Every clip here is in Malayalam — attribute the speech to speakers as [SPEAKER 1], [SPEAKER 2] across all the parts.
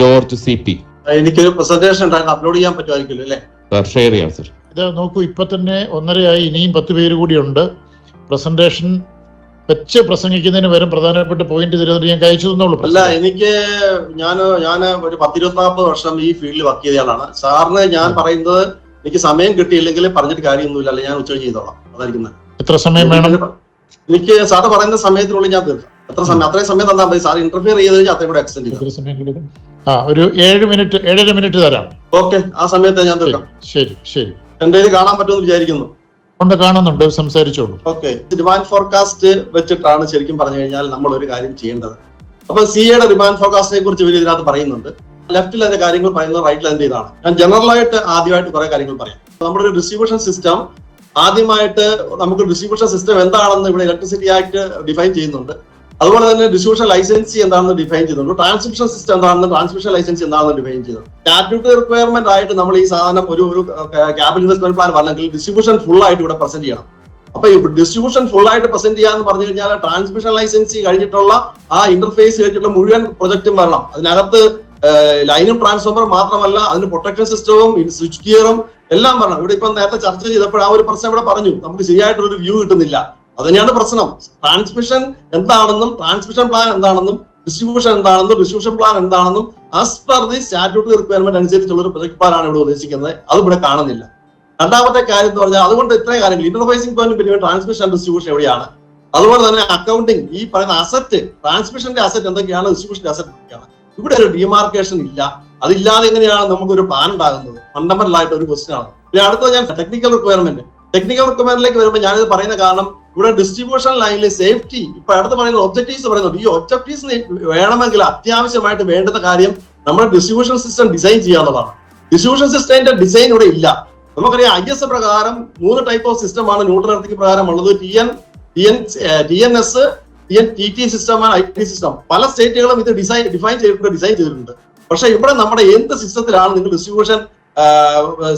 [SPEAKER 1] George C P.
[SPEAKER 2] എനിക്കൊരു പ്രസന്റേഷൻ അപ്ലോഡ് ചെയ്യാൻ പറ്റുമായിരിക്കും അല്ലേ?
[SPEAKER 1] സാർ ഷെയർ ചെയ്യാം സർ
[SPEAKER 3] ഇത് നോക്കൂ ഇപ്പൊ തന്നെ ഒന്നരയായി ഇനിയും പത്ത് പേര് കൂടിയുണ്ട് പ്രസന്റേഷൻ വെച്ച് പ്രസംഗിക്കുന്നതിന് വരും പ്രധാനപ്പെട്ട പോയിന്റ് തിരുവനന്തപുരം ഞാൻ കഴിച്ചു തന്നോളൂ
[SPEAKER 2] അല്ല എനിക്ക് ഞാൻ ഞാൻ ഒരു പത്തിരുപത്തി നാൽപ്പത് വർഷം ഈ ഫീൽഡിൽ വർക്ക് ചെയ്തയാളാണ്. സാറിന് ഞാൻ പറയുന്നത് എനിക്ക് സമയം കിട്ടിയില്ലെങ്കിൽ പറഞ്ഞിട്ട് കാര്യമൊന്നുമില്ല അല്ലെ? ഞാൻ ഉച്ചയ്ക്ക് ചെയ്തോളാം. അതായിരിക്കുന്നത്
[SPEAKER 3] എത്ര സമയം വേണം?
[SPEAKER 2] എനിക്ക് സാറ് പറയുന്ന സമയത്തിനുള്ളിൽ ഞാൻ തീർക്കാം. എത്ര സമയം അത്രയും സമയം തന്നാൽ മതി. സാർ ഇന്റർഫിയർ ചെയ്ത് കഴിഞ്ഞാൽ അത്രയും കൂടെ എക്സ്റ്റെൻഡ് ചെയ്യാം.
[SPEAKER 3] ആ ഒരു ഏഴ് മിനിറ്റ് ഏഴര മിനിറ്റ് തരാം.
[SPEAKER 2] ഓക്കെ ആ സമയത്ത് ഞാൻ തീർക്കാം.
[SPEAKER 3] ശരി ശരി
[SPEAKER 2] എന്റെ കാണാൻ പറ്റുമെന്ന് വിചാരിക്കുന്നു.
[SPEAKER 3] കൊണ്ട് കാണുന്നുണ്ട് സംസാരിച്ചോളൂ.
[SPEAKER 2] ഓക്കെ ഡിമാൻഡ് ഫോർകാസ്റ്റ് വെച്ചിട്ടാണ് ശരിക്കും പറഞ്ഞു കഴിഞ്ഞാൽ നമ്മൾ ഒരു കാര്യം ചെയ്യേണ്ടത്. അപ്പൊ സിയുടെ ഡിമാൻഡ് ഫോർകാസ്റ്റിനെ കുറിച്ച് ഇവർ ഇതിനകത്ത് പറയുന്നുണ്ട്. ലെഫ്റ്റിൽ അതിന്റെ കാര്യങ്ങൾ പറയുന്നത് റൈറ്റിൽ അതിന്റെ ഇതാണ്. ഞാൻ ജനറൽ ആയിട്ട് ആദ്യമായിട്ട് കുറെ കാര്യങ്ങൾ പറയാം. നമ്മുടെ ഒരു ഡിസ്ട്രിബ്യൂഷൻ സിസ്റ്റം ആദ്യമായിട്ട് നമുക്ക് ഡിസ്ട്രിബ്യൂഷൻ സിസ്റ്റം എന്താണെന്ന് ഇവിടെ ഇലക്ട്രിസിറ്റി ആക്ട് ഡിഫൈൻ ചെയ്യുന്നുണ്ട്. അതുപോലെ തന്നെ ഡിസ്ട്രിബ്യൂഷൻ ലൈസൻസി എന്താണെന്ന് ഡിഫൈൻ ചെയ്യുന്നുണ്ട് ട്രാൻസ്മിഷൻ സിസ്റ്റം എന്താണെന്ന് ട്രാൻസ്മിഷൻ ലൈസൻസി എന്താണെന്ന് ഡിഫൈൻ ചെയ്യുന്നു സ്റ്റാറ്റ്യൂട്ടറി റിക്വയർമെന്റ് ആയിട്ട് നമ്മൾ ഈ സാധനം ഒരു ഒരു ക്യാപിറ്റൽ ഇൻവെസ്റ്റ്മെന്റ് പ്ലാൻ പറഞ്ഞെങ്കിൽ ഡിസ്ട്രിബ്യൂഷൻ ഫുൾ ആയിട്ട് ഇവിടെ പ്രസന്റ് ചെയ്യണം. അപ്പൊ ഈ ഡിസ്ട്രിബ്യൂഷൻ ഫുൾ ആയിട്ട് പ്രസന്റ് ചെയ്യാന്ന് പറഞ്ഞു കഴിഞ്ഞാൽ ട്രാൻസ്മിഷൻ ലൈസൻസി കഴിഞ്ഞിട്ടുള്ള ആ ഇന്റർഫേസ് കഴിഞ്ഞിട്ടുള്ള മുഴുവൻ പ്രൊജക്റ്റും വരണം. അതിനകത്ത് ലൈനും ട്രാൻസ്ഫോമർ മാത്രമല്ല അതിന് പ്രൊട്ടക്ഷൻ സിസ്റ്റവും സ്വിച്ച് ഗിയറും എല്ലാം വരണം. ഇവിടെ ഇപ്പൊ നേരത്തെ ചർച്ച ചെയ്തപ്പോൾ ആ ഒരു പ്രശ്നം ഇവിടെ പറഞ്ഞു. നമുക്ക് ശരിയായിട്ടൊരു വ്യൂ കിട്ടുന്നില്ല. അത് തന്നെയാണ് പ്രശ്നം. ട്രാൻസ്മിഷൻ എന്താണെന്നും ട്രാൻസ്മിഷൻ പ്ലാൻ എന്താണെന്നും ഡിസ്ട്രിബ്യൂഷൻ എന്താണെന്നും ഡിസ്ട്രിബ്യൂഷൻ പ്ലാൻ എന്താണെന്നും as per the statutory requirement അനുസരിച്ചുള്ള ഒരു പ്രൊജക്ട് പ്ലാനാണ് ഇവിടെ ഉദ്ദേശിക്കുന്നത്. അത് ഇവിടെ കാണുന്നില്ല. രണ്ടാമത്തെ കാര്യം എന്ന് പറഞ്ഞാൽ അതുകൊണ്ട് ഇത്രയും കാര്യങ്ങൾ ഇന്റർഫേസിംഗ് പോയിന്റ് പിന്നെ ട്രാൻസ്മിഷൻ ഡിസ്ട്രിബ്യൂഷൻ എവിടെയാണ്? അതുപോലെ തന്നെ അക്കൗണ്ടിങ് ഈ പറയുന്ന അസറ്റ് ട്രാൻസ്മിഷന്റെ അസറ്റ് എന്തൊക്കെയാണ്? ഡിസ്ട്രിബ്യൂഷന്റെ അസറ്റ് എന്തൊക്കെയാണ്? ഇവിടെ ഒരു ഡിമാർക്കേഷൻ ഇല്ല. അതില്ലാതെ എങ്ങനെയാണ് നമുക്ക് ഒരു പ്ലാൻ ഉണ്ടാകുന്നത്? ഫണ്ടമെന്റൽ ആയിട്ട് ഒരു ക്വസ്റ്റ്യൻ ആണ്. പിന്നെ അടുത്ത ഞാൻ ടെക്നിക്കൽ റിക്വയർമെന്റ് ടെക്നിക്കൽ റിക്വയർമെന്റിലേക്ക് വരുമ്പോൾ ഞാനിത് പറയുന്ന കാരണം ഇവിടെ ഡിസ്ട്രിബ്യൂഷൻ ലൈനിൽ സേഫ്റ്റി ഇപ്പൊ അടുത്ത് പറയുന്ന ഒബ്ജക്റ്റീവ്സ് പറയുന്നുണ്ട് ഈ ഒബ്ജക്റ്റീവ്സ് വേണമെങ്കിൽ അത്യാവശ്യമായിട്ട് വേണ്ടുന്ന കാര്യം നമ്മുടെ ഡിസ്ട്രിബ്യൂഷൻ സിസ്റ്റം ഡിസൈൻ ചെയ്യാന്നുള്ളതാണ് ഡിസ്ട്രിബ്യൂഷൻ സിസ്റ്റത്തിന്റെ ഡിസൈൻ ഇവിടെ ഇല്ല. നമുക്കറിയാം ഐ എസ് പ്രകാരം മൂന്ന് ടൈപ്പ് ഓഫ് സിസ്റ്റമാണ് ന്യൂട്രൽ എർത്തിക്ക് പ്രകാരം ഉള്ളത് T N T N T N S T N T T system I T system പല സ്റ്റേറ്റുകളും ഇത് ഡിസൈൻ ഡിഫൈൻ ചെയ്തിട്ടുണ്ട് ഡിസൈൻ ചെയ്തിട്ടുണ്ട്. പക്ഷെ ഇവിടെ നമ്മുടെ എന്ത് സിസ്റ്റത്തിലാണ് നിങ്ങൾ ഡിസ്ട്രിബ്യൂഷൻ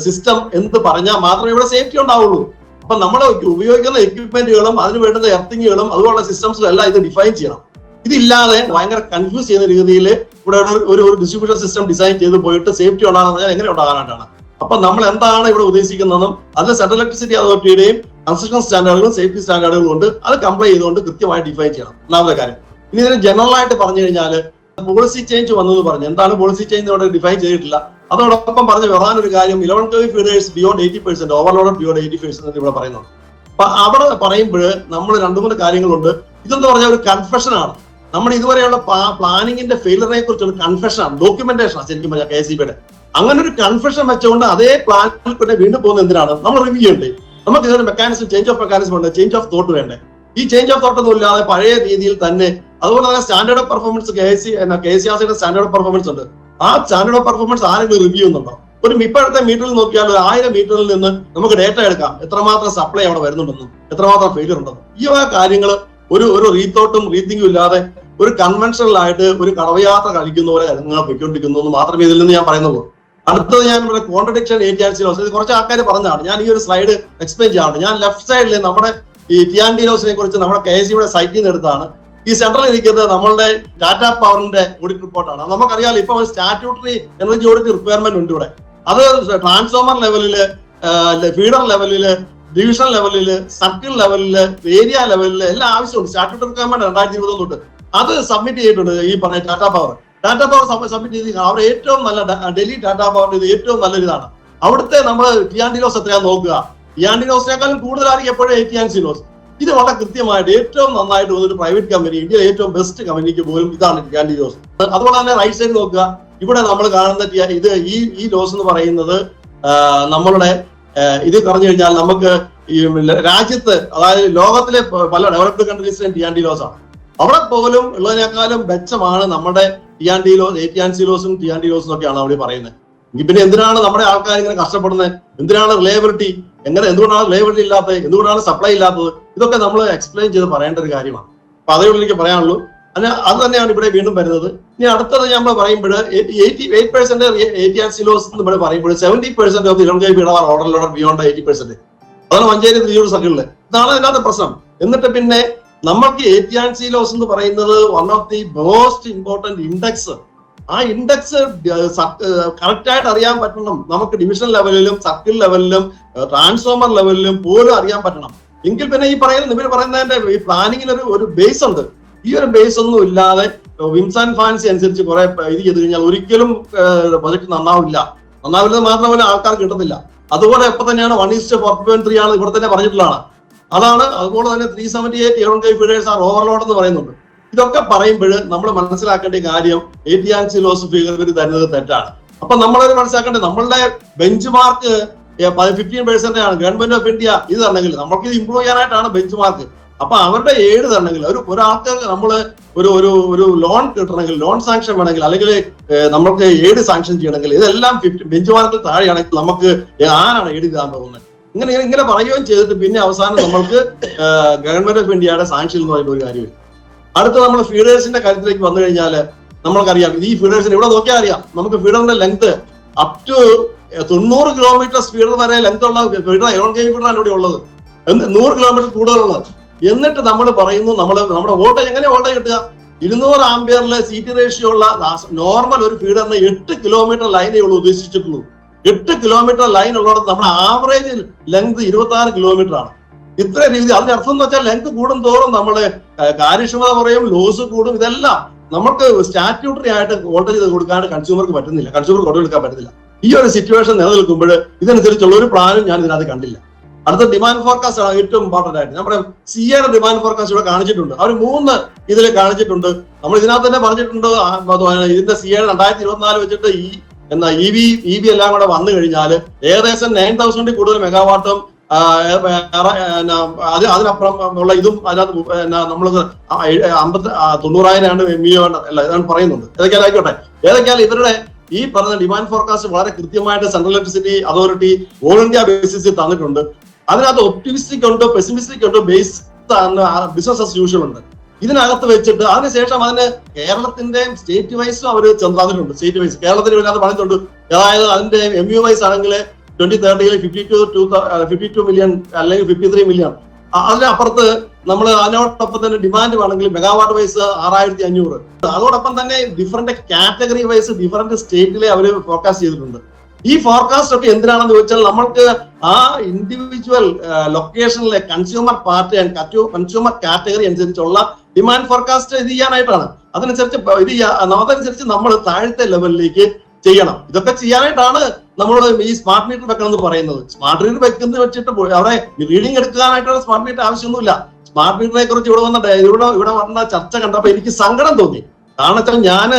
[SPEAKER 2] സിസ്റ്റം എന്ത് പറഞ്ഞാൽ മാത്രമേ ഇവിടെ സേഫ്റ്റി ഉണ്ടാവുള്ളൂ. അപ്പൊ നമ്മൾ ഉപയോഗിക്കുന്ന എക്യുപ്മെന്റുകളും അതിന് വേണ്ടുന്ന എർത്തിങ്ങുകളും അതുപോലുള്ള സിസ്റ്റംസും എല്ലാം ഇത് ഡിഫൈൻ ചെയ്യണം. ഇതില്ലാതെ ഭയങ്കര കൺഫ്യൂസ് ചെയ്യുന്ന രീതിയിൽ ഇവിടെ ഒരു- ഒരു ഡിസ്ട്രിബ്യൂഷൻ സിസ്റ്റം ഡിസൈൻ ചെയ്ത് പോയിട്ട് സേഫ്റ്റി ഉണ്ടാകാന്ന് എങ്ങനെ ഉണ്ടാകാനായിട്ടാണ്. അപ്പൊ നമ്മൾ എന്താണ് ഇവിടെ ഉദ്ദേശിക്കുന്നതെന്നും അത് സെൻട്രൽ ഇലക്ട്രിസിറ്റി അതോറിറ്റിയുടെയും കൺസ്ട്രക്ഷൻ സ്റ്റാൻഡേർഡുകളും സേഫ്റ്റി സ്റ്റാൻഡേർഡുകളും ഉണ്ട് അത് കംപ്ലൈ ചെയ്തുകൊണ്ട് കൃത്യമായി ഡിഫൈൻ ചെയ്യണം. ഒന്നാമത്തെ കാര്യം. ഇനി ഇതിന് ജനറൽ ആയിട്ട് പറഞ്ഞു കഴിഞ്ഞാൽ പോളിസി ചേഞ്ച് വന്നത് പറഞ്ഞു. എന്താണ് പോളിസി ചേഞ്ച് ഇവിടെ ഡിഫൈൻ ചെയ്തിട്ടില്ല. അതോടൊപ്പം പറഞ്ഞ പ്രധാന ഒരു കാര്യം eleven KV feeders beyond eighty percent overload beyond eighty percent എന്ന് ഇവിടെ പറയുന്നുണ്ട്. അപ്പൊ അവിടെ പറയുമ്പോൾ നമ്മൾ രണ്ടു മൂന്ന് കാര്യങ്ങളുണ്ട്. ഇതെന്ന് പറഞ്ഞ ഒരു കൺഫെഷൻ ആണ്. നമ്മൾ ഇതുവരെയുള്ള പ്ലാനിങ്ങിന്റെ ഫെയിലറിനെ കുറിച്ചുള്ള കൺഫെഷൻ ആണ്. ഡോക്യുമെന്റേഷൻ ആണ് ശരിക്കും പറഞ്ഞാൽ കെ സി ബിയുടെ. അങ്ങനെ ഒരു കൺഫെഷൻ വെച്ചുകൊണ്ട് അതേ പ്ലാനിൽ പിന്നെ വീണ്ടും പോകുന്ന എന്തിനാണ്? നമ്മൾ റിവ്യൂ ചെയ്യണ്ടേ. നമുക്ക് ഇതൊരു മെക്കാനിസം ചേഞ്ച് ഓഫ് മെക്കാനിസം ഉണ്ട്. ചേഞ്ച് ഓഫ് തോട്ട് വേണ്ടേ. ഈ ചേഞ്ച് ഓഫ് തോട്ട് ഒന്നും ഇല്ലാതെ പഴയ രീതിയിൽ തന്നെ അതുപോലെ തന്നെ standard performance K C K C ആസിയുടെ standard performance ഉണ്ട്. ആ ചാനൽ പെർഫോമൻസ് ആരെങ്കിലും റിവ്യൂ ചെയ്യുന്നുണ്ടോ? ഒരു ഇപ്പോഴത്തെ മീറ്ററിൽ നോക്കിയാൽ ഒരു ആയിരം മീറ്ററിൽ നിന്ന് നമുക്ക് ഡേറ്റ എടുക്കാം. എത്രമാത്രം സപ്ലൈ അവിടെ വരുന്നുണ്ടെന്നും എത്രമാത്രം ഫെയിലിയർ ഉണ്ടെന്നും. ഈ വക കാര്യങ്ങൾ ഒരു ഒരു റീത്തോട്ടും റീത്തിങ്ങും ഇല്ലാതെ ഒരു കൺവെൻഷണൽ ആയിട്ട് ഒരു കടവയാത്ര കളിക്കുന്ന പോലെ നിങ്ങൾ പൊയ്ക്കൊണ്ടിരിക്കുന്നു എന്ന് മാത്രമേ ഇതിൽ നിന്ന് ഞാൻ പറയുന്നുള്ളൂ. അടുത്തത് ഞാൻ ഇവിടെ കോൺട്രഡിക്ഷൻ ഏറ്റിയാഴ്ച കുറച്ച് ആൾക്കാർ പറഞ്ഞതാണ്. ഞാൻ ഈ ഒരു സ്ലൈഡ് എക്സ്പ്ലെയിൻ ചെയ്യാറുണ്ട്. ഞാൻ ലെഫ്റ്റ് സൈഡിൽ നമ്മുടെ ഈ ടിയാൻഡിനോസിനെ കുറിച്ച് നമ്മുടെ കെ എസ് സിയുടെ സൈറ്റിൽ നിന്ന് എടുത്താണ് ഈ സെൻട്രൽ ഇരിക്കുന്നത് നമ്മളുടെ ടാറ്റ പവറിന്റെ ഓഡിറ്റ് റിപ്പോർട്ടാണ് നമുക്കറിയാം ഇപ്പൊ സ്റ്റാറ്റ്യൂട്ടറി എനർജി ഓഡിറ്റ് റിക്വയർമെന്റ് ഉണ്ട് ഇവിടെ. അത് ട്രാൻസ്ഫോമർ ലെവലിൽ ഫീഡർ ലെവലിൽ ഡിവിഷൻ ലെവലിൽ സർക്കിൾ ലെവലിൽ ഏരിയ ലെവലിൽ എല്ലാം ആവശ്യമുണ്ട് സ്റ്റാറ്റ്യൂട്ടറി റിക്വയർമെന്റ് രണ്ടായിരത്തി ഇരുപത് തൊട്ട്. അത് സബ്മിറ്റ് ചെയ്തിട്ടുണ്ട് ഈ പറഞ്ഞ Tata power Tata power submit ചെയ്ത് അവർ ഏറ്റവും നല്ല ഡൽഹി ടാറ്റ പവറിന്റെ ഇത് ഏറ്റവും നല്ലൊരിതാണ് അവിടുത്തെ നമ്മൾ ടിയാൻഡിനോസ് എത്രയാ നോക്കുക. ടിയാൻഡിലോസിനേക്കാളും കൂടുതലായിരിക്കും എപ്പോഴും ടിയാൻസിലോസ് ഇത് വളരെ കൃത്യമായിട്ട് ഏറ്റവും നന്നായിട്ട് ഒരു പ്രൈവറ്റ് കമ്പനി ഇന്ത്യയിലെ ഏറ്റവും ബെസ്റ്റ് കമ്പനിക്ക് പോലും ഇതാണ് ടിയാൻഡിലോസ് അതുപോലെ തന്നെ റൈറ്റ് സൈഡ് നോക്കുക. ഇവിടെ നമ്മൾ കാണുന്ന ഇത് ഈ ഈ ലോസ് എന്ന് പറയുന്നത് നമ്മളുടെ ഇത് പറഞ്ഞു കഴിഞ്ഞാൽ നമുക്ക് ഈ രാജ്യത്ത് അതായത് ലോകത്തിലെ പല ഡെവലപ്ഡ് കൺട്രീസിലെയും ടിയാൻഡി ലോസ് ആണ്. അവിടെ പോലും ഉള്ളതിനേക്കാളും മെച്ചമാണ് നമ്മുടെ T and D loss A T and C ലോസും T and D ലോസും ഒക്കെയാണ് അവിടെ പറയുന്നത്. പിന്നെ എന്തിനാണ് നമ്മുടെ ആൾക്കാർ ഇങ്ങനെ കഷ്ടപ്പെടുന്നത്? എന്തിനാണ് റിലയബിലിറ്റി എങ്ങനെ എന്തുകൊണ്ടാണ് റിലയബിലിറ്റി ഇല്ലാത്തത്? എന്തുകൊണ്ടാണ് സപ്ലൈ ഇല്ലാത്തത്? ഇതൊക്കെ നമ്മൾ എക്സ്പ്ലെയിൻ ചെയ്ത് പറയേണ്ട ഒരു കാര്യമാണ്. അപ്പൊ അതേ എനിക്ക് പറയാനുള്ളൂ. അതിന് അത് തന്നെയാണ് ഇവിടെ വീണ്ടും വരുന്നത്. ഇനി അടുത്തത് നമ്മൾ പറയുമ്പോൾ എന്ന് പറയുമ്പോൾ സെവന്റി പെർസെന്റ് ഓഫ് ഇലം കൈ വിടവാർ order loader beyond eighty percent അതാണ് മഞ്ചേരി തിരിയൂർ സർക്കിളിൽ ഇതാണ് അതിനകത്ത് പ്രശ്നം. എന്നിട്ട് പിന്നെ നമ്മൾക്ക് എയ്റ്റി ആൻഡ് സിലോസ് എന്ന് പറയുന്നത് one of the most important index ആ ഇൻഡെക്സ് കറക്റ്റ് ആയിട്ട് അറിയാൻ പറ്റണം. നമുക്ക് ഡിവിഷൻ ലെവലിലും സർക്കിൾ ലെവലിലും ട്രാൻസ്ഫോമർ ലെവലിലും പോലും അറിയാൻ പറ്റണം. എങ്കിൽ പിന്നെ ഈ പറയുന്ന ഇവർ പറയുന്നതിന്റെ ഈ പ്ലാനിങ്ങിന് ഒരു ഒരു ബേസ് ഉണ്ട്. ഈ ഒരു ബേസ് ഒന്നും ഇല്ലാതെ വിംസ് ആൻഡ് ഫാൻസി അനുസരിച്ച് കുറെ ഇത് ചെയ്ത് കഴിഞ്ഞാൽ ഒരിക്കലും പ്രൊജക്ട് നന്നാവില്ല. നന്നാവില്ലെന്ന് മാത്രമല്ല ആൾക്കാർ കിട്ടുന്നില്ല അതുപോലെ എപ്പോ തന്നെയാണ് one east four point three ആണ് ഇവിടെ തന്നെ പറഞ്ഞിട്ടുള്ളതാണ്. അതാണ് അതുപോലെ തന്നെ three seventy eight feeders are overload എന്ന് പറയുന്നുണ്ട്. ഇതൊക്കെ പറയുമ്പോൾ നമ്മൾ മനസ്സിലാക്കേണ്ട കാര്യം എ ടി ആൻഡ് ഫിലോസഫി ഇവർ തരുന്നത് തെറ്റാണ്. അപ്പൊ നമ്മളത് മനസ്സിലാക്കേണ്ടത് നമ്മളുടെ ബെഞ്ച് മാർക്ക് ഫിഫ്റ്റീൻ പെർസെന്റ് ആണ്. ഗവൺമെന്റ് ഓഫ് ഇന്ത്യ ഇത് തന്നെങ്കിൽ നമുക്ക് ഇത് ഇമ്പ്രൂവ് ചെയ്യാനായിട്ടാണ് ബെഞ്ച് മാർക്ക് അപ്പൊ അവരുടെ ഏഴ് തന്നെങ്കിൽ ഒരു ഒരാൾക്ക് നമ്മൾ ഒരു ഒരു ഒരു ലോൺ കിട്ടണമെങ്കിൽ ലോൺ സാങ്ഷൻ വേണമെങ്കിൽ അല്ലെങ്കിൽ നമുക്ക് ഏട് സാങ്ഷൻ ചെയ്യണമെങ്കിൽ ഇതെല്ലാം ഫിഫ്റ്റി ബെഞ്ച് മാർക്കിൽ താഴെയാണെങ്കിൽ നമുക്ക് ആരാണ് ഏട് ഇതാൻ പോകുന്നത്? ഇങ്ങനെ ഇങ്ങനെ പറയുകയും ചെയ്തിട്ട് പിന്നെ അവസാനം നമ്മൾക്ക് ഗവൺമെന്റ് ഓഫ് ഇന്ത്യയുടെ സാങ്ഷൻ എന്ന് പറയുന്ന ഒരു കാര്യമില്ല. അടുത്ത നമ്മൾ ഫീഡേഴ്സിന്റെ കാര്യത്തിലേക്ക് വന്നു കഴിഞ്ഞാൽ നമ്മൾക്കറിയാം. ഈ ഫീഡേഴ്സിന് ഇവിടെ നോക്കിയാൽ അറിയാം. നമുക്ക് ഫീഡറിന്റെ ലെങ്ത് അപ് ടു തൊണ്ണൂറ് കിലോമീറ്റർ സ്പീഡർ വരെ ലെങ്ത് ഉള്ള ഫീഡർ എവൺ കെ ഫീഡറാണ് ഇവിടെ ഉള്ളത്. നൂറ് കിലോമീറ്റർ കൂടുതലുള്ളത് എന്നിട്ട് നമ്മൾ പറയുന്നു നമ്മൾ നമ്മുടെ വോൾട്ടേജ് എങ്ങനെ വോൾട്ടേജ് കിട്ടുക? ഇരുന്നൂറ് ആംബിയറിലെ സീറ്റ് റേഷ്യോ ഉള്ള നോർമൽ ഒരു ഫീഡറിന് എട്ട് കിലോമീറ്റർ ലൈനേ ഉള്ളൂ ഉദ്ദേശിച്ചിട്ടുള്ളൂ എട്ട് കിലോമീറ്റർ ലൈൻ ഉള്ളിടത്ത് നമ്മുടെ ആവറേജ് ലെങ്ത് ഇരുപത്തി ആറ് കിലോമീറ്റർ ആണ്. ഇത്ര രീതി അതിന്റെ അർത്ഥം എന്ന് വെച്ചാൽ ലെങ്ത് കൂടും തോറും നമ്മൾ കാര്യക്ഷമത കുറയും ലോസ് കൂടും ഇതെല്ലാം നമുക്ക് സ്റ്റാറ്റ്യൂട്ടറി ആയിട്ട് വോൾട്ടേജ് കൊടുക്കാണ്ട് കൺസ്യൂമർക്ക് പറ്റുന്നില്ല. കൺസ്യൂമർക്ക് കൊടുക്കാൻ പറ്റുന്നില്ല. ഈ ഒരു സിറ്റുവേഷൻ നിലനിൽക്കുമ്പോൾ ഇതിനനുസരിച്ചുള്ള ഒരു പ്ലാനും ഞാൻ ഇതിനകത്ത് കണ്ടില്ല. അടുത്ത ഡിമാൻഡ് ഫോർകാസ്റ്റ് ആണ് ഏറ്റവും ഇമ്പോർട്ടന്റ് ആയിട്ട്. നമ്മുടെ സി എയുടെ ഡിമാൻഡ് ഫോർകാസ്റ്റ് ഇവിടെ കാണിച്ചിട്ടുണ്ട്. അവർ മൂന്ന് ഇതിൽ കാണിച്ചിട്ടുണ്ട്. നമ്മൾ ഇതിനകത്ത് തന്നെ പറഞ്ഞിട്ടുണ്ട് ഇതിന്റെ സി എ രണ്ടായിരത്തി ഇരുപത്തിനാല് വെച്ചിട്ട് ഈ എന്നാ ഇ വി ഇ ബി എല്ലാം കൂടെ വന്നു കഴിഞ്ഞാൽ ഏകദേശം നയൻ തൗസൻഡിൽ കൂടുതൽ മെഗാവാട്ടും അത് അതിനപ്പുറം ഉള്ള ഇതും അതിനകത്ത് നമ്മൾ അമ്പത്തി തൊണ്ണൂറായിരം ആണ് എം ഇ അല്ല ഇതാണ് പറയുന്നുണ്ട് ഏതൊക്കെയാലും ആയിക്കോട്ടെ. ഏതൊക്കെയാലും ഇവരുടെ ഈ പറഞ്ഞ ഡിമാൻഡ് ഫോർകാസ്റ്റ് വളരെ കൃത്യമായിട്ട് central electricity authority all India ബേസിസിൽ തന്നിട്ടുണ്ട്. അതിനകത്ത് ഒപ്റ്റിമിസ്റ്റിക് ഉണ്ട് പെസിമിസ്റ്റിക് ഉണ്ട് ബേസ് ബിസിനസ് ആസ് യൂഷ്വൽ ഉണ്ട്. ഇതിനകത്ത് വെച്ചിട്ട് അതിനുശേഷം അതിന് കേരളത്തിന്റെ സ്റ്റേറ്റ് വൈസും അവർ ചെന്നിട്ടുണ്ട് സ്റ്റേറ്റ് വൈസ് കേരളത്തിന് പറഞ്ഞിട്ടുണ്ട് അതായത് അതിന്റെ എം യു വൈസ് ആണെങ്കിൽ twenty തേർട്ടിയിൽ fifty two to fifty two million അല്ലെങ്കിൽ ഫിഫ്റ്റി ത്രീ മില്യൺ അതിനപ്പുറത്ത് നമ്മൾ അതിനോടൊപ്പം തന്നെ ഡിമാൻഡ് വേണമെങ്കിൽ മെഗാവാട്ട് വൈസ് ആറായിരത്തി അഞ്ഞൂറ് അതോടൊപ്പം തന്നെ ഡിഫറെന്റ് കാറ്റഗറി വൈസ് ഡിഫറെന്റ് സ്റ്റേറ്റിലെ അവർ ഫോർകാസ്റ്റ് ചെയ്തിട്ടുണ്ട്. ഈ ഫോർകാസ്റ്റ് ഒക്കെ എന്തിനാണെന്ന് ചോദിച്ചാൽ നമ്മൾക്ക് ആ individual ലൊക്കേഷനിലെ consumer party and consumer category അനുസരിച്ചുള്ള ഡിമാൻഡ് ഫോർകാസ്റ്റ് ഇത് ചെയ്യാനായിട്ടാണ്. അതനുസരിച്ച് ഇത് അതനുസരിച്ച് നമ്മൾ താഴത്തെ ലെവലിലേക്ക് ചെയ്യണം. ഇതൊക്കെ ചെയ്യാനായിട്ടാണ് നമ്മൾ ഈ സ്മാർട്ട് മീറ്റർ വെക്കണം എന്ന് പറയുന്നത്. സ്മാർട്ട് മീറ്റർ വെക്കുന്നത് വെച്ചിട്ട് അവിടെ റീഡിംഗ് എടുക്കാനായിട്ടുള്ള സ്മാർട്ട് മീറ്റർ ആവശ്യമൊന്നുമില്ല. സ്മാർട്ട് മീറ്ററിനെ കുറിച്ച് ഇവിടെ വന്ന ഡേ- ഇവിടെ ഇവിടെ വന്ന ചർച്ച കണ്ടപ്പോ എനിക്ക് സങ്കടം തോന്നി. കാരണം വെച്ചാൽ ഞാൻ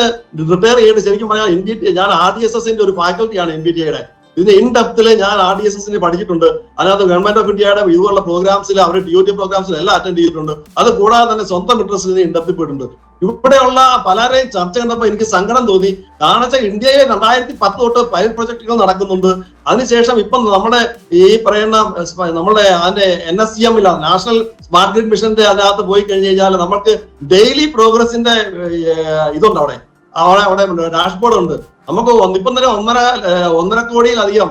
[SPEAKER 2] റിട്ടയർ ചെയ്യേണ്ട ശരിക്കും പറഞ്ഞാൽ എൻ ബി ടി ഞാൻ ആർ ഡി എസ് എസിന്റെ ഒരു ഫാക്കൽറ്റിയാണ് എൻ ബി ടി ഐയുടെ ഇതിന്റെ ഇൻ ഡെപ്തിൽ ഞാൻ ആർ ഡി എസ് എസിന്റെ പഠിച്ചിട്ടുണ്ട്. അതിനകത്ത് ഗവൺമെന്റ് ഓഫ് ഇന്ത്യയുടെ ഇതുപോലുള്ള പ്രോഗ്രാംസിൽ അവർ ടി ഒ ടി പ്രോഗ്രാംസിൽ എല്ലാം അറ്റൻഡ് ചെയ്തിട്ടുണ്ട്. അത് കൂടാതെ തന്നെ സ്വന്തം ഇൻട്രസ്റ്റിൽ ഇൻ ഡെപ്തിൽ പോയിട്ടുണ്ട്. ഇവിടെയുള്ള പലരെയും ചർച്ച കണ്ടപ്പോൾ എനിക്ക് സങ്കടം തോന്നി. കാരണം വെച്ചാൽ ഇന്ത്യയിൽ രണ്ടായിരത്തി പത്ത് തൊട്ട് പൈലറ്റ് പ്രൊജക്ടുകൾ നടക്കുന്നുണ്ട്. അതിനുശേഷം ഇപ്പം നമ്മുടെ ഈ പറയുന്ന നമ്മുടെ അതിന്റെ എൻ എസ് സി എമ്മിലാണ് നാഷണൽ സ്മാർട്ട് ഗ്രിഡ് മിഷന്റെ അതിനകത്ത് പോയി കഴിഞ്ഞു കഴിഞ്ഞാൽ നമുക്ക് ഡെയിലി പ്രോഗ്രസിന്റെ ഇതുണ്ട് അവിടെ. അവിടെ അവിടെ ഡാഷ്ബോർഡ് ഉണ്ട്. നമുക്ക് ഇപ്പം തന്നെ ഒന്നര ഒന്നര കോടിയിലധികം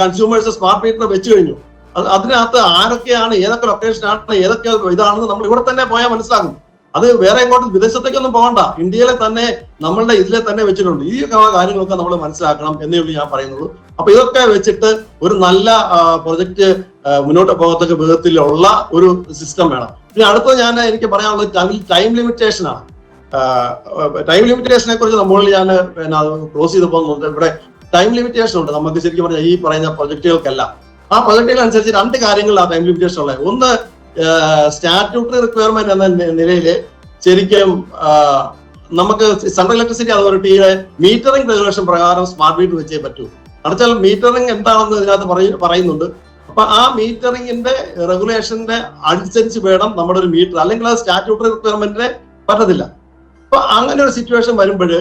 [SPEAKER 2] കൺസ്യൂമേഴ്സ് സ്മാർട്ട് മീറ്റർ വെച്ച് കഴിഞ്ഞു. അത് അതിനകത്ത് ആരൊക്കെയാണ് ഏതൊക്കെ ലൊക്കേഷനാണ് ഏതൊക്കെ ഇതാണെന്ന് നമ്മൾ ഇവിടെ തന്നെ പോയാൽ മനസ്സിലാകും. അത് വേറെ എങ്ങോട്ടും വിദേശത്തേക്കൊന്നും പോകണ്ട. ഇന്ത്യയിലെ തന്നെ നമ്മളുടെ ഇതിലെ തന്നെ വെച്ചിട്ടുണ്ട്. ഈ കാര്യങ്ങളൊക്കെ നമ്മൾ മനസ്സിലാക്കണം എന്നേ ഉള്ളൂ ഞാൻ പറയുന്നുള്ളൂ അപ്പൊ ഇതൊക്കെ വെച്ചിട്ട് ഒരു നല്ല പ്രൊജക്ട് മുന്നോട്ട് പോകത്തക്ക വിധത്തിലുള്ള ഒരു സിസ്റ്റം വേണം. പിന്നെ അടുത്തത് ഞാൻ എനിക്ക് പറയാനുള്ളത് ടൈം ലിമിറ്റേഷൻ ആണ്. ടൈം ലിമിറ്റേഷനെ കുറിച്ച് നമ്മൾ ഞാൻ പിന്നെ ക്ലോസ് ചെയ്തപ്പോൾ ഇവിടെ ടൈം ലിമിറ്റേഷൻ ഉണ്ട്. നമുക്ക് ശരിക്കും പറഞ്ഞാൽ ഈ പറയുന്ന പ്രൊജക്ടുകൾക്കെല്ലാം ആ പ്രൊജക്ടുകൾ അനുസരിച്ച് രണ്ട് കാര്യങ്ങളാണ് ടൈം ലിമിറ്റേഷൻ ഉള്ളത്. ഒന്ന് സ്റ്റാറ്റ്യൂട്ടറി റിക്വയർമെന്റ് എന്ന നിലയിൽ ശരിക്കും നമുക്ക് സെൻട്രൽ ഇലക്ട്രിസിറ്റി അതോറിറ്റിയുടെ മീറ്ററിംഗ് റെഗുലേഷൻ പ്രകാരം സ്മാർട്ട് മീറ്റർ വെച്ചേ പറ്റൂ. അടച്ചാൽ മീറ്ററിംഗ് എന്താണെന്ന് ഇതിനകത്ത് പറയുന്നുണ്ട്. അപ്പൊ ആ മീറ്ററിംഗിന്റെ റെഗുലേഷന്റെ അനുസരിച്ച് വേണം നമ്മുടെ ഒരു മീറ്റർ അല്ലെങ്കിൽ അത് സ്റ്റാറ്റ്യൂട്ടറി റിക്വയർമെന്റിനെ പറ്റത്തില്ല. അപ്പൊ അങ്ങനെ ഒരു സിറ്റുവേഷൻ വരുമ്പോൾ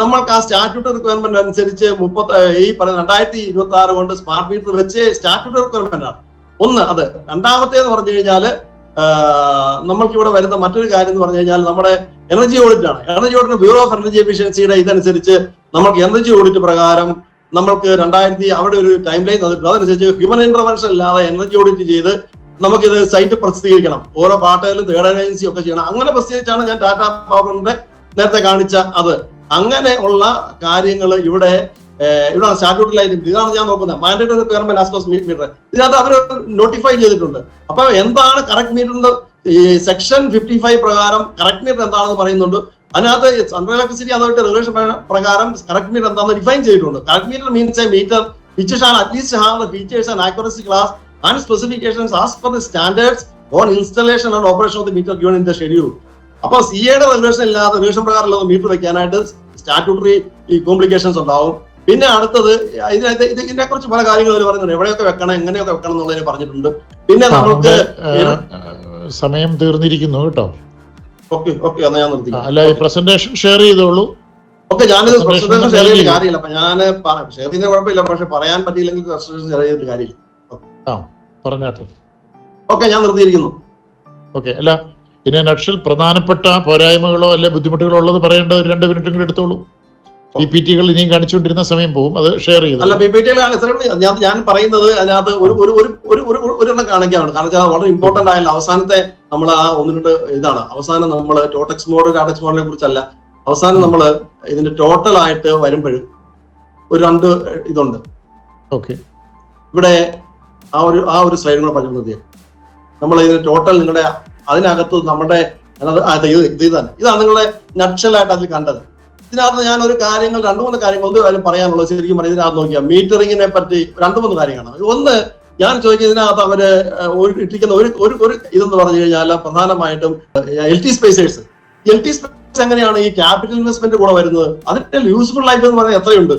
[SPEAKER 2] നമ്മൾക്ക് ആ സ്റ്റാറ്റ്യൂട്ടറി റിക്വയർമെന്റ് അനുസരിച്ച് മുപ്പത്തി ഈ പറയുന്ന രണ്ടായിരത്തി ഇരുപത്തി ആറ് കൊണ്ട് സ്മാർട്ട് മീറ്റർ വെച്ച് സ്റ്റാറ്റ്യൂട്ടറി റിക്വയർമെന്റ് ആണ്. ഒന്ന് അത് രണ്ടാമത്തേന്ന് പറഞ്ഞു കഴിഞ്ഞാൽ നമ്മൾക്ക് ഇവിടെ വരുന്ന മറ്റൊരു കാര്യം എന്ന് പറഞ്ഞു കഴിഞ്ഞാൽ നമ്മുടെ എനർജി ഓഡിറ്റ് ആണ്. Energy audit bureau of energy എഫിഷ്യൻസിയുടെ ഇതനുസരിച്ച് നമുക്ക് എനർജി ഓഡിറ്റ് പ്രകാരം നമ്മൾക്ക് രണ്ടായിരത്തി അവിടെ ഒരു ടൈം ലൈൻ തന്നിട്ടുണ്ട്. അതനുസരിച്ച് ഹ്യൂമൻ ഇന്റർവെൻഷൻ ഇല്ലാതെ എനർജി ഓഡിറ്റ് ചെയ്ത് നമുക്കിത് സൈറ്റ് പ്രസിദ്ധീകരിക്കണം. ഓരോ പാർട്ടിലും തേർഡ് ഏജൻസി ഒക്കെ ചെയ്യണം. അങ്ങനെ പ്രസിദ്ധീകരിച്ചാണ് ഞാൻ ടാറ്റ പവറിന്റെ നേരത്തെ കാണിച്ച അത്. അങ്ങനെ ഉള്ള കാര്യങ്ങൾ ഇവിടെ ഇവിടെ സ്റ്റാറ്റ്യൂട്ടിലായിട്ട് ഇതാണ് ഞാൻ നോക്കുന്നത്. മാൻഡേറ്ററി മീറ്റർ ഇതിനകത്ത് അവർ നോട്ടിഫൈ ചെയ്തിട്ടുണ്ട്. അപ്പൊ എന്താണ് കറക്റ്റ് മീറ്ററിന്റെ ഈ സെക്ഷൻ ഫിഫ്റ്റി ഫൈവ് പ്രകാരം കറക്റ്റ് മീറ്റർ എന്താണെന്ന് പറയുന്നുണ്ട്. അതിനകത്ത് സെൻട്രൽ ഇലക്ട്രിസിറ്റി അതോറിറ്റി റെഗുലേഷൻ പ്രകാരം കറക്റ്റ് മീറ്റർ എന്താണെന്ന് ഡിഫൈൻ ചെയ്തിട്ടുണ്ട്. Correct meter means a meter which shall at least have features and accuracy class and specifications as per the standards on installation and operation of the meter given in the schedule അപ്പൊ സി എയുടെ റെഗുലേഷൻ ഇല്ലാതെ റെഗുലേഷൻ പ്രകാരമുള്ള മീറ്റർ വെക്കാനായിട്ട് സ്റ്റാറ്റ്യൂട്ടറി ഈ കോംപ്ലിക്കേഷൻസ് ഉണ്ടാവും. പിന്നെ അടുത്തത് ഇതിനകത്ത് ഇത് ഇതിനെ കുറിച്ച് പല കാര്യങ്ങൾ അവർ പറയുന്നുണ്ട്. എവിടെയൊക്കെ വെക്കണം എങ്ങനെയൊക്കെ വെക്കണം എന്നുള്ളതിനെ പറഞ്ഞിട്ടുണ്ട്. പിന്നെ നമുക്ക്
[SPEAKER 3] സമയം തീർന്നിരിക്കുന്നു കേട്ടോ.
[SPEAKER 2] ഓക്കെ ഓക്കെ എന്നാ ഞാൻ
[SPEAKER 3] നിർത്തിക്കാം.
[SPEAKER 2] നിർത്തി
[SPEAKER 3] അല്ല ഈ പ്രസന്റേഷൻ ഷെയർ ചെയ്തോളൂ.
[SPEAKER 2] ഓക്കെ ഞാനിത് പ്രസന്റേഷൻ ഷെയർ
[SPEAKER 3] ചെയ്യും.
[SPEAKER 2] കാര്യമില്ല. അപ്പൊ ഞാൻ ഷെയർ ചെയ്യുന്ന കുഴപ്പമില്ല പക്ഷെ പറയാൻ പറ്റിയില്ലെങ്കിൽ പ്രസന്റേഷൻ ഷെയർ ചെയ്തിട്ട് കാര്യമില്ല.
[SPEAKER 3] ആ പറഞ്ഞാട്ടെ.
[SPEAKER 2] ഓക്കെ ഞാൻ നിർത്തിയിരിക്കുന്നു.
[SPEAKER 3] ഓക്കെ അല്ല ഇനി നക്ഷൽ പ്രധാനപ്പെട്ട പോരായ്മകളോ അല്ലെ ബുദ്ധിമുട്ടുകളോ ഉള്ളത് പറയേണ്ട ഒരു രണ്ട് മിനിറ്റും എടുത്തോളൂ. പി പി ടികൾ ഇനിയും കാണിച്ചുകൊണ്ടിരുന്ന സമയം പോകും. അത് ഷെയർ
[SPEAKER 2] അല്ല
[SPEAKER 3] ചെയ്തു
[SPEAKER 2] പി പി ടികൾ ഞാൻ ഞാൻ പറയുന്നത് അതിനകത്ത് ഒരു ഒരു ഒരു ഒരു ഒരു ഒരെണ്ണം കാണിക്കാണ് കാരണം വെച്ചാൽ വളരെ ഇമ്പോർട്ടന്റ് ആയാലും അവസാനത്തെ നമ്മൾ ആ ഒന്ന് രണ്ട് ഇതാണ്. അവസാനം നമ്മൾ ടോട്ടക്സ് മോഡ് ടാറ്റക്സ് മോഡലിനെ കുറിച്ചല്ല. അവസാനം നമ്മൾ ഇതിന്റെ ടോട്ടൽ ആയിട്ട് വരുമ്പോഴും ഒരു രണ്ട് ഇതുണ്ട്.
[SPEAKER 3] ഓക്കെ.
[SPEAKER 2] ഇവിടെ ആ ഒരു ആ ഒരു സ്ലൈഡ് കൂടെ പറഞ്ഞു നിർത്തിയത് നമ്മൾ ഇതിന് ടോട്ടൽ നിങ്ങളുടെ അതിനകത്ത് നമ്മുടെ ഇത് ഇത് ഇതാണ് ഇതാണ് നിങ്ങളുടെ നക്ഷലായിട്ട് അതിൽ കണ്ടത്. ഇതിനകത്ത് ഞാൻ ഒരു കാര്യങ്ങൾ രണ്ടു മൂന്ന് കാര്യങ്ങൾ ഒന്ന് കാര്യം പറയാനുള്ളത് ശരിക്കും പറഞ്ഞാൽ ഇതിനകത്ത് നോക്കിയാൽ മീറ്ററിങ്ങിനെ പറ്റി രണ്ടു മൂന്ന് കാര്യങ്ങളാണ്. ഒന്ന് ഞാൻ ചോദിക്കുന്നത് ഇതിനകത്ത് അവർ ഒരു ഇട്ടിരിക്കുന്ന ഒരു ഒരു ഒരു ഇതെന്ന് പറഞ്ഞു കഴിഞ്ഞാൽ പ്രധാനമായിട്ടും L T spacers L T space എങ്ങനെയാണ് ഈ ക്യാപിറ്റൽ ഇൻവെസ്റ്റ്മെന്റ് കൂടെ വരുന്നത്? അതിന്റെ യൂസ്ഫുൾ ലൈഫ് എന്ന് പറഞ്ഞാൽ എത്രയുണ്ട്?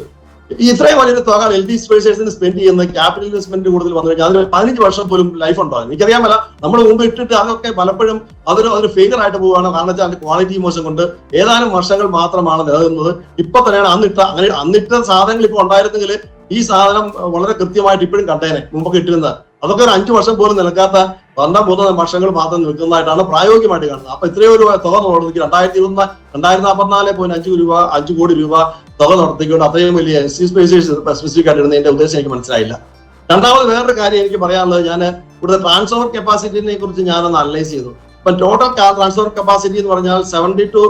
[SPEAKER 2] ഇത്രയും വലിയൊരു തുക എൽ ഡി സ്പേഴ്സേഴ്സിന് സ്പെൻഡ് ചെയ്യുന്ന ക്യാപിറ്റൽ ഇൻവെസ്റ്റ്മെന്റ് കൂടുതൽ വന്നു കഴിഞ്ഞാൽ അതിന് പതിനഞ്ച് വർഷം പോലും ലൈഫ് ഉണ്ടാകും എനിക്കറിയാമല്ല നമ്മൾ മുമ്പ് ഇട്ടിട്ട് അതൊക്കെ പലപ്പോഴും അതൊരു അതൊരു ഫെയിലർ ആയിട്ട് പോവുകയാണ്. കാരണം വെച്ചാൽ അതിന്റെ ക്വാളിറ്റി മോശം കൊണ്ട് ഏതാനും വർഷങ്ങൾ മാത്രമാണ് നിലനിന്നത്. ഇപ്പൊ തന്നെയാണ് അന്നിട്ട അങ്ങനെ അന്നിട്ട സാധനങ്ങൾ ഇപ്പൊ ഉണ്ടായിരുന്നെങ്കിൽ ഈ സാധനം വളരെ കൃത്യമായിട്ട് ഇപ്പോഴും കണ്ടേനെ മുമ്പൊക്കെ ഇട്ടിരുന്നത്. അതൊക്കെ ഒരു അഞ്ചു വർഷം പോലും നിൽക്കാത്ത പന്ത്രണ്ട് മൂന്നോ വർഷങ്ങൾ മാത്രം നിൽക്കുന്നതായിട്ടാണ് പ്രായോഗികമായിട്ട് കാണുന്നത്. അപ്പൊ ഇത്രയും ഒരു തുക നടത്തി രണ്ടായിരത്തി ഇരുപത്തി രണ്ടായിരത്തി നാൽപ്പത്തിനാല് പോയിന്റ് അഞ്ച് രൂപ അഞ്ചു കോടി രൂപ തുക നടത്തിക്കൊണ്ട് അത്രയും വലിയ എസ് സി സ്പെസിഫിക് ആയിട്ട് എന്റെ ഉദ്ദേശം എനിക്ക് മനസ്സിലായില്ല. രണ്ടാമത് വേറൊരു കാര്യം എനിക്ക് പറയാനുള്ളത് ഞാൻ ഇവിടുത്തെ ട്രാൻസ്ഫർ കപ്പാസിറ്റിനെ കുറിച്ച് ഞാനൊന്ന് അനലൈസ് ചെയ്തു. ഇപ്പൊ ടോട്ടൽ ട്രാൻസ്ഫർ കപ്പാസിറ്റി എന്ന് പറഞ്ഞാൽ seventy two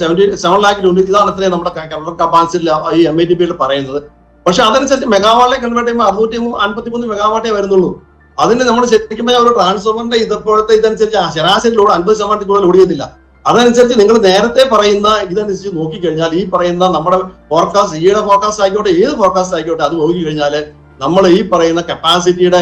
[SPEAKER 2] seventy seven lakh twenty ഇതാണ് ഇത്രയും നമ്മുടെ കപ്പാസിറ്റി ഈ എം ഐ ടി പിയിൽ പറയുന്നത്. പക്ഷെ അതനുസരിച്ച് മെഗാവാട്ടിലെ കൺവേർട്ട് ചെയ്യുമ്പോൾ അറുന്നൂറ്റി അൻപത്തി മൂന്ന് മെഗാവാട്ടേ വരുന്നുള്ളൂ. അതിന് നമ്മൾ ശരിക്കും ഒരു ട്രാൻസ്ഫോമറിന്റെ ഇതപ്പോഴത്തെ ഇതനുസരിച്ച് ശരാശരി ലോഡ് അൻപത് ശതമാനത്തിൽ കൂടുതൽ ഓടിയതില്ല അതനുസരിച്ച് നിങ്ങൾ നേരത്തെ പറയുന്ന ഇതനുസരിച്ച് നോക്കിക്കഴിഞ്ഞാൽ ഈ പറയുന്ന നമ്മുടെ ഫോർകാസ്റ്റ് ഈയുടെ ഫോർകാസ്റ്റ് ആയിക്കോട്ടെ ഏത് ഫോർകാസ്റ്റ് ആയിക്കോട്ടെ അത് നോക്കിക്കഴിഞ്ഞാൽ നമ്മൾ ഈ പറയുന്ന കപ്പാസിറ്റിയുടെ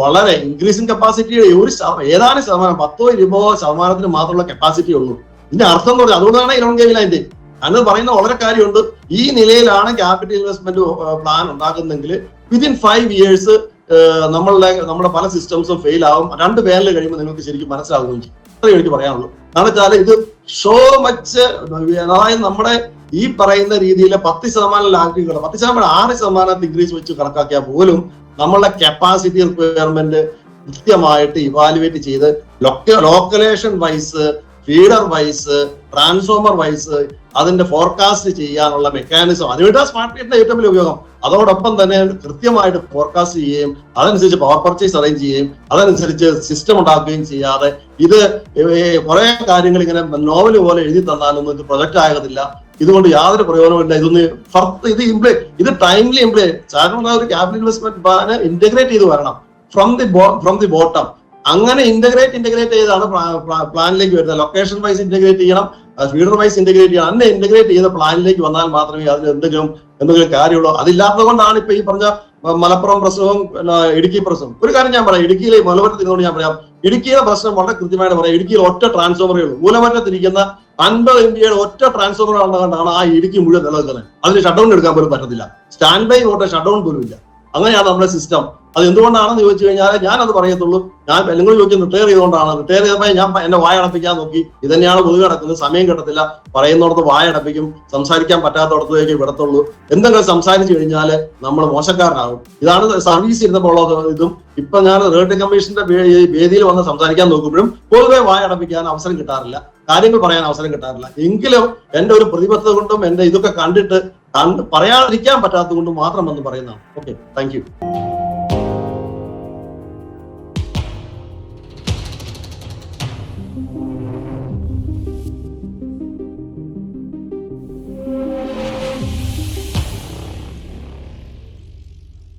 [SPEAKER 2] വളരെ ഇൻക്രീസിങ് കപ്പാസിറ്റിയുടെ ഒരു ഏതാനും ശതമാനം? പത്തോ ഇരുപതോ ശതമാനത്തിന് മാത്രമുള്ള കപ്പാസിറ്റി ഉള്ളൂ. ഇതിന്റെ അർത്ഥം പറഞ്ഞാൽ അതുകൊണ്ടാണ് ഇലോൺ ഗെയിം ലൈന്റെ അന്ന് പറയുന്ന വളരെ കാര്യമുണ്ട്. ഈ നിലയിലാണ് ക്യാപിറ്റൽ ഇൻവെസ്റ്റ്മെന്റ് പ്ലാൻ ഉണ്ടാക്കുന്നെങ്കിൽ വിതിൻ ഫൈവ് ഇയേഴ്സ് നമ്മളുടെ നമ്മുടെ പല സിസ്റ്റംസും ഫെയിൽ ആവും. രണ്ട് പേരിൽ കഴിയുമ്പോൾ നിങ്ങൾക്ക് ശരിക്കും മനസ്സിലാവുകയും ചെയ്യും. അത്രയും എനിക്ക് പറയാനുള്ളൂ. കാരണം വെച്ചാൽ ഇത് ഷോ മച്ച് അതായത് നമ്മുടെ ഈ പറയുന്ന രീതിയിലെ പത്ത് ശതമാനം ലാഗ്രികൾ പത്ത് ശതമാനം ആറ് ശതമാനം ഇൻക്രീസ് വെച്ച് കണക്കാക്കിയാൽ പോലും നമ്മളുടെ കപ്പാസിറ്റി റിക്വയർമെന്റ് കൃത്യമായിട്ട് ഇവാലുവേറ്റ് ചെയ്ത് location wise feeder wise transformer wise അതിന്റെ ഫോർകാസ്റ്റ് ചെയ്യാനുള്ള മെക്കാനിസം അതിനുവേണ്ടി സ്മാർട്ട് മീറ്ററിന്റെ ഏറ്റവും വലിയ ഉപയോഗം. അതോടൊപ്പം തന്നെ കൃത്യമായിട്ട് ഫോർകാസ്റ്റ് ചെയ്യുകയും അതനുസരിച്ച് പവർ പർച്ചേസ് അറേഞ്ച് ചെയ്യുകയും അതനുസരിച്ച് സിസ്റ്റം ഉണ്ടാക്കുകയും ചെയ്യാതെ ഇത് കുറെ കാര്യങ്ങൾ ഇങ്ങനെ നോവൽ പോലെ എഴുതി തന്നാലൊന്നും ഇത് പ്രൊജക്റ്റ് ആകത്തില്ല. ഇതുകൊണ്ട് യാതൊരു പ്രയോജനമില്ല ഇതൊന്ന് ഫർത്ത് ഇത് ഇംപ്ലേ ഇത് ടൈംലി ഇംപ്ലേ സാധാരണ ഒരു ക്യാപിറ്റൽ ഇൻവെസ്റ്റ്മെന്റ് പ്ലാന് ഇന്റഗ്രേറ്റ് ചെയ്ത് വരണം. From the from the bottom അങ്ങനെ ഇന്റഗ്രേറ്റ് ഇന്റഗ്രേറ്റ് ചെയ്താണ് പ്ലാനിലേക്ക് വരുന്നത്. ലൊക്കേഷൻ വൈസ് ഇന്റഗ്രേറ്റ് ചെയ്യണം. ഫീഡർ വൈസ് ഇന്റഗ്രേറ്റ് ചെയ്യണം. അന്നെ ഇന്റഗ്രേറ്റ് ചെയ്ത പ്ലാനിലേക്ക് വന്നാൽ മാത്രമേ അതിന് എന്തെങ്കിലും എന്തെങ്കിലും കാര്യമുള്ളൂ. അതില്ലാത്തത് കൊണ്ടാണ് ഇപ്പൊ ഈ പറഞ്ഞ മലപ്പുറം പ്രശ്നവും ഇടുക്കി പ്രശ്നവും. ഒരു കാര്യം ഞാൻ പറയാം. ഇടുക്കിയിലെ മൂലമറ്റത്തിനോട് ഞാൻ പറയാം. ഇടുക്കിയിലെ പ്രശ്നം വളരെ കൃത്യമായിട്ട് പറയാം. ഇടുക്കിയിൽ ഒറ്റ ട്രാൻസ്ഫോമറേ ഉള്ളൂ. മൂലമറ്റത്തിരിക്കുന്ന അൻപത് എം ബിയുടെ ഒറ്റ ട്രാൻസ്ഫോമർ ഉള്ളതുകൊണ്ടാണ് ആ ഇടുക്കി മുഴുവൻ നിലനിൽക്കുന്നത്. അതിന് ഷട്ട് ഡൗൺ എടുക്കാൻ പോലും പറ്റത്തില്ല. Stand by auto shut down പോലും ഇല്ല അങ്ങനെയാണ് നമ്മുടെ സിസ്റ്റം അത് എന്തുകൊണ്ടാണെന്ന് ചോദിച്ചു കഴിഞ്ഞാൽ ഞാൻ അത് പറയത്തുള്ളൂ. ഞാൻ നിങ്ങൾ ചോദിച്ചു റിട്ടയർ ചെയ്തുകൊണ്ടാണ്. റിട്ടയർ ചെയ്തപ്പോൾ ഞാൻ എന്നെ വായ അടപ്പിക്കാൻ നോക്കി. ഇത് തന്നെയാണ് കിടക്കുന്നത്. സമയം കിട്ടത്തില്ല. പറയുന്നിടത്ത് വായ അടപ്പിക്കും. സംസാരിക്കാൻ പറ്റാത്തടത്തേക്ക് വിടത്തുള്ളൂ. എന്തെങ്കിലും സംസാരിച്ചു കഴിഞ്ഞാൽ നമ്മൾ മോശക്കാരനാകും. ഇതാണ് സർവീസ് ഇരുന്നപ്പോൾ ഇതും. ഇപ്പൊ ഞാൻ റേട്ടിംഗ് കമ്മീഷന്റെ വേദിയിൽ വന്ന് സംസാരിക്കാൻ നോക്കുമ്പോഴും പൊതുവെ വായ അടപ്പിക്കാൻ അവസരം കിട്ടാറില്ല. കാര്യങ്ങൾ പറയാൻ അവസരം കിട്ടാറില്ല. എങ്കിലും എന്റെ ഒരു പ്രതിബദ്ധത കൊണ്ടും എന്റെ ഇതൊക്കെ കണ്ടിട്ട് കണ്ട് പറയാതിരിക്കാൻ പറ്റാത്തത് കൊണ്ടും മാത്രം എന്ന് പറയുന്നതാണ്. Okay thank